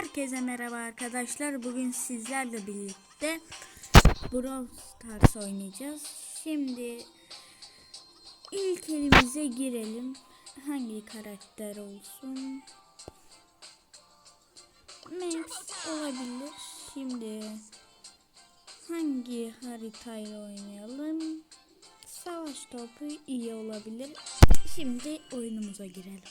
Herkese merhaba arkadaşlar. Bugün sizlerle birlikte Brawl Stars oynayacağız. Şimdi ilk elimize girelim. Hangi karakter olsun? Max olabilir. Şimdi hangi haritayla oynayalım? Savaş topu iyi olabilir. Şimdi oyunumuza girelim.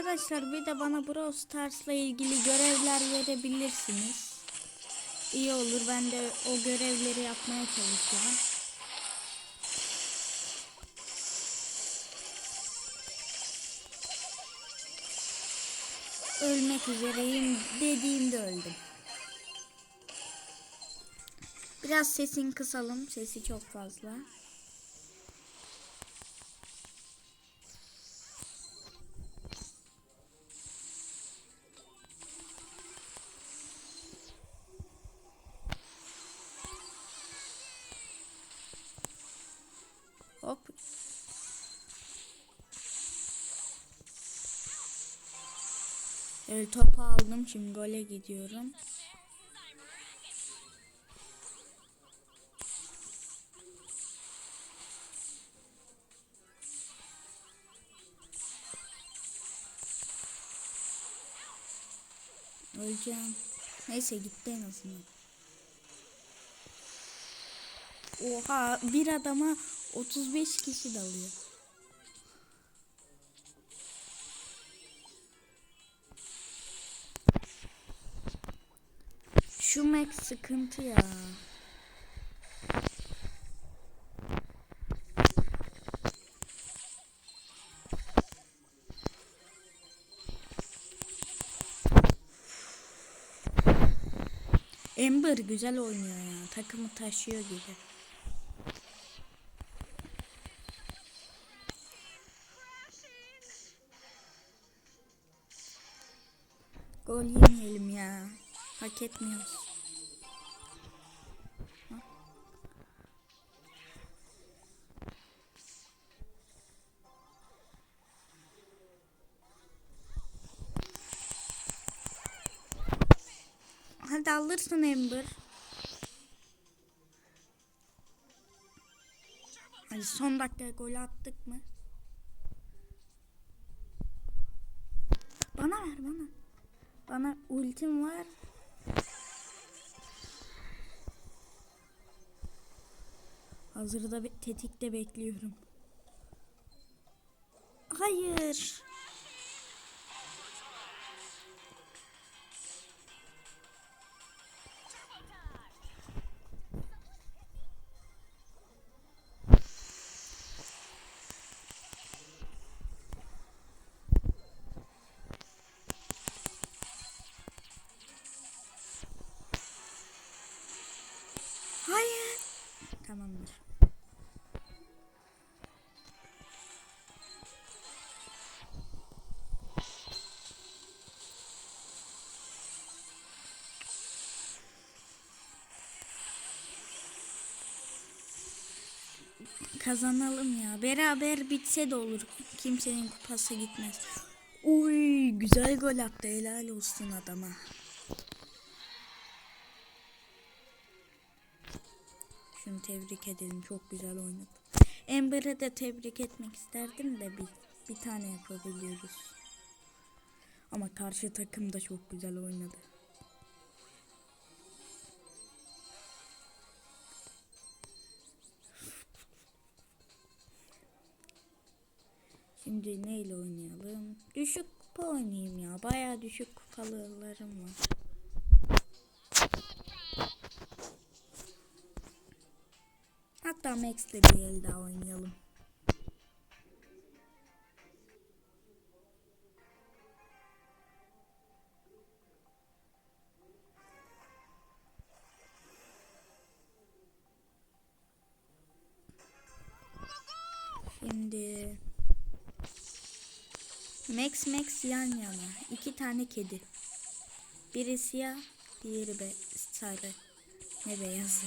Arkadaşlar bir de bana Brawl Stars'la ilgili görevler verebilirsiniz. İyi olur ben de o görevleri yapmaya çalışıyorum. Ölmek üzereyim dediğimde öldüm. Biraz sesini kısalım. Sesi çok fazla. Hop. Evet topu aldım. Şimdi gole gidiyorum. Öleceğim. Neyse gitti en azından. Oha bir adama 35 kişi dalıyor. Şu Max sıkıntı ya. Ember güzel oynuyor ya. Takımı taşıyor gibi. Hak etmiyoruz. Hadi alırsın Ember. Hadi son dakika gol attık mı? Bana ver bana. Bana ultim var. Hazırda tetikte bekliyorum. Kazanalım ya. Beraber bitse de olur. Kimsenin kupası gitmez. Uy güzel gol attı. Helal olsun adama. Şunu tebrik edelim. Çok güzel oynadı. Ember'e de tebrik etmek isterdim de bir, bir tane yapabiliyoruz. Ama karşı takım da çok güzel oynadı. Şimdi neyle oynayalım? Düşük kupa oynayayım ya. Baya düşük kupalarım var. Hatta Max'le bir el daha oynayalım. Şimdi Max Max yan yana. İki tane kedi. Biri siyah, diğeri be sarı. Ne beyazı.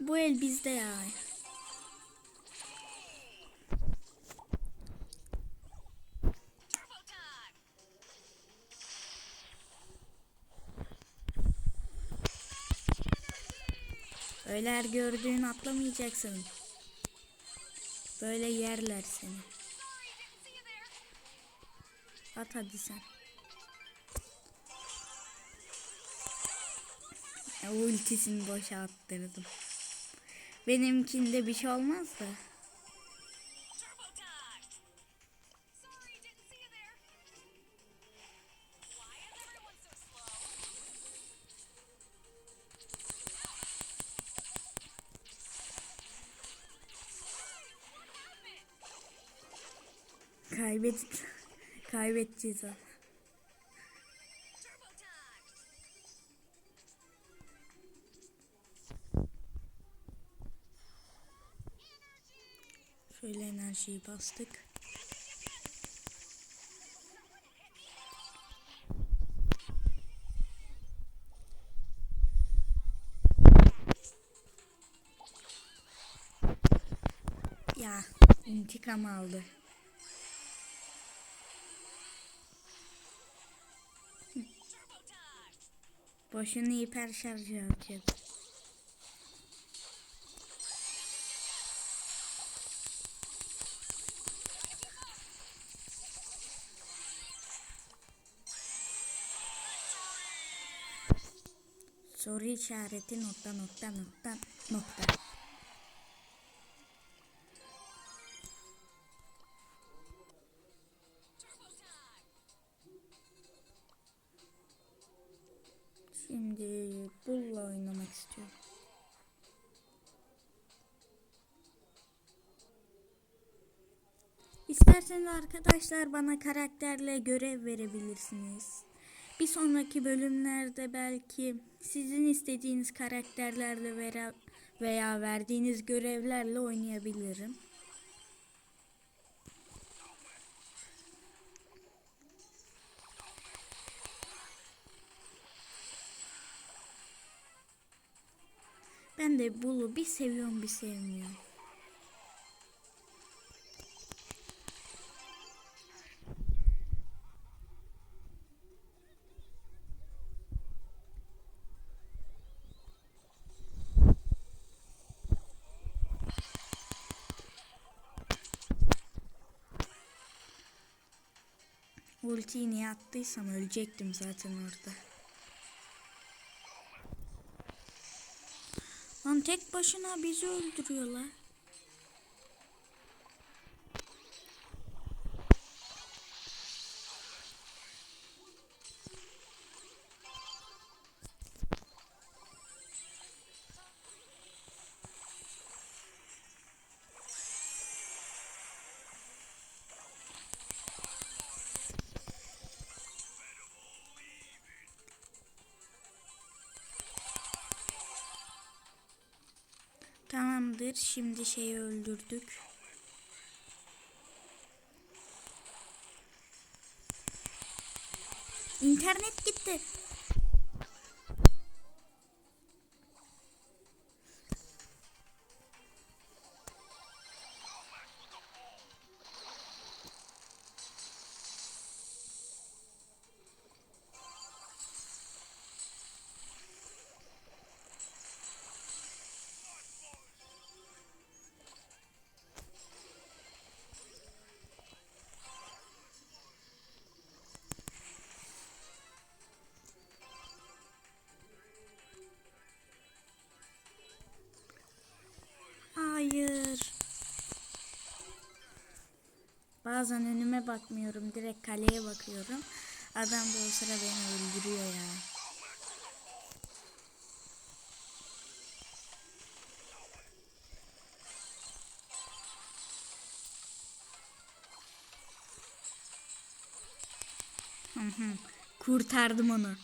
Bu el bizde ya. Öyle her gördüğünü atlamayacaksın. Böyle yerler seni. At hadi sen. O ultisini boşa attırdım. Benimkinde bir şey olmaz da. Kaybet kaybedeceğiz ama. Şöyle enerjiyi bastık. Ya intikam aldı. Boşuna hiper şarj harcadı. Soru işareti nokta nokta nokta nokta. İsterseniz arkadaşlar bana karakterle görev verebilirsiniz. Bir sonraki bölümlerde belki sizin istediğiniz karakterlerle veya, verdiğiniz görevlerle oynayabilirim. Ben de Bulu bir seviyorum bir sevmiyorum. Ultiyi niye attıysam ölecektim zaten orada. Lan tek başına bizi öldürüyorlar. Tamamdır. Şimdi şeyi öldürdük. İnternet gitti. Bazen önüme bakmıyorum. Direkt kaleye bakıyorum. Adam da o sıra beni öldürüyor ya. Kurtardım onu.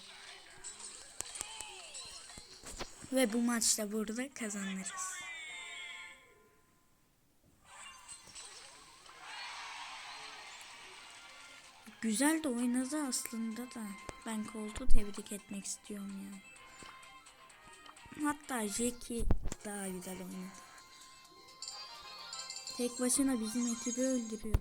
Ve bu maçta burada kazanırız. Güzel de oynadı aslında da. Ben Colt'u tebrik etmek istiyorum ya. Hatta Jackie daha güzel oynadı. Tek başına bizim ekibi öldürüyor.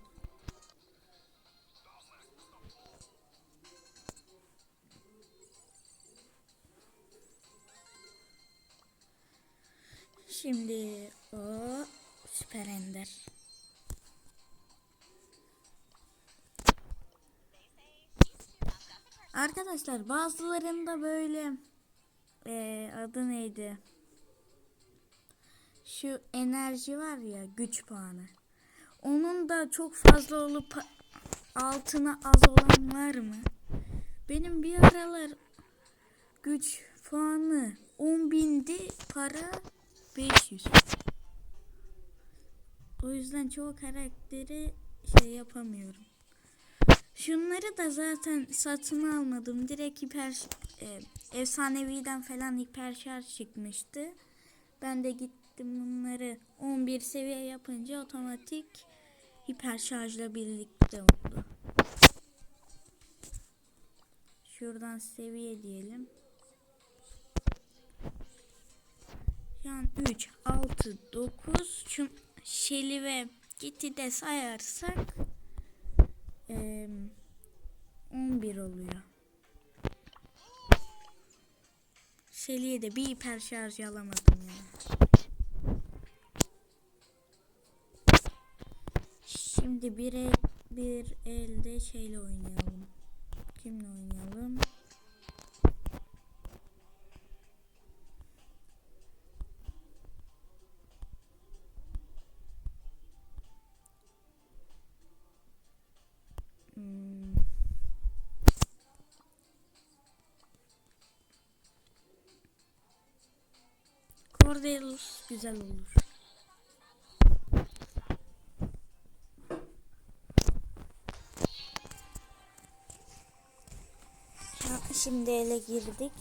Şimdi o süper ender. Arkadaşlar bazılarında böyle eee, adı neydi? Şu enerji var ya güç puanı. Onun da çok fazla olup altına az olan var mı? Benim bir aralar güç puanı 10 bindi para 500. O yüzden çoğu karakteri şey yapamıyorum. Şunları da zaten satın almadım. Direkt hiper e, efsaneviden falan hiper şarj çıkmıştı. Ben de gittim bunları 11 seviye yapınca otomatik hiper şarjla birlikte oldu. Şuradan seviye diyelim. An 3, 6, 9. Şu Şeli ve Gitti de sayarsak eee, 11 oluyor. Şeli'ye de bir hiper şarj alamadım ya. Şimdi bir, el, bir elde şeyle oynayalım. Kimle oynayalım? Cordelius güzel olur. Şimdi ele girdik.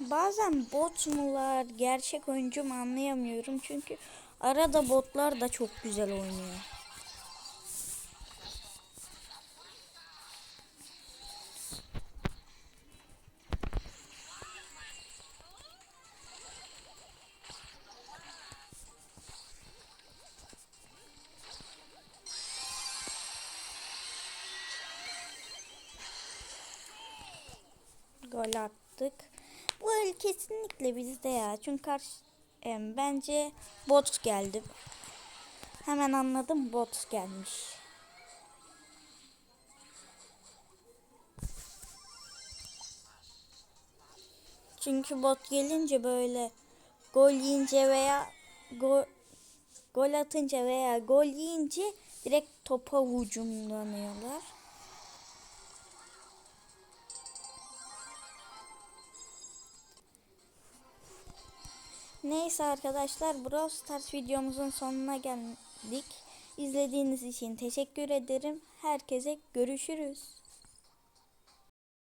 Bazen bot mular, gerçek oyuncu mu anlayamıyorum. Çünkü arada botlar da çok güzel oynuyor. Gol attık. Bu el kesinlikle bizde ya. Çünkü karşı em, bence bot geldi. Hemen anladım bot gelmiş. Çünkü bot gelince böyle gol yiyince veya gol gol atınca veya gol yiyince direkt topa hücumlanıyorlar. Neyse arkadaşlar Brawl Stars videomuzun sonuna geldik. İzlediğiniz için teşekkür ederim. Herkese görüşürüz.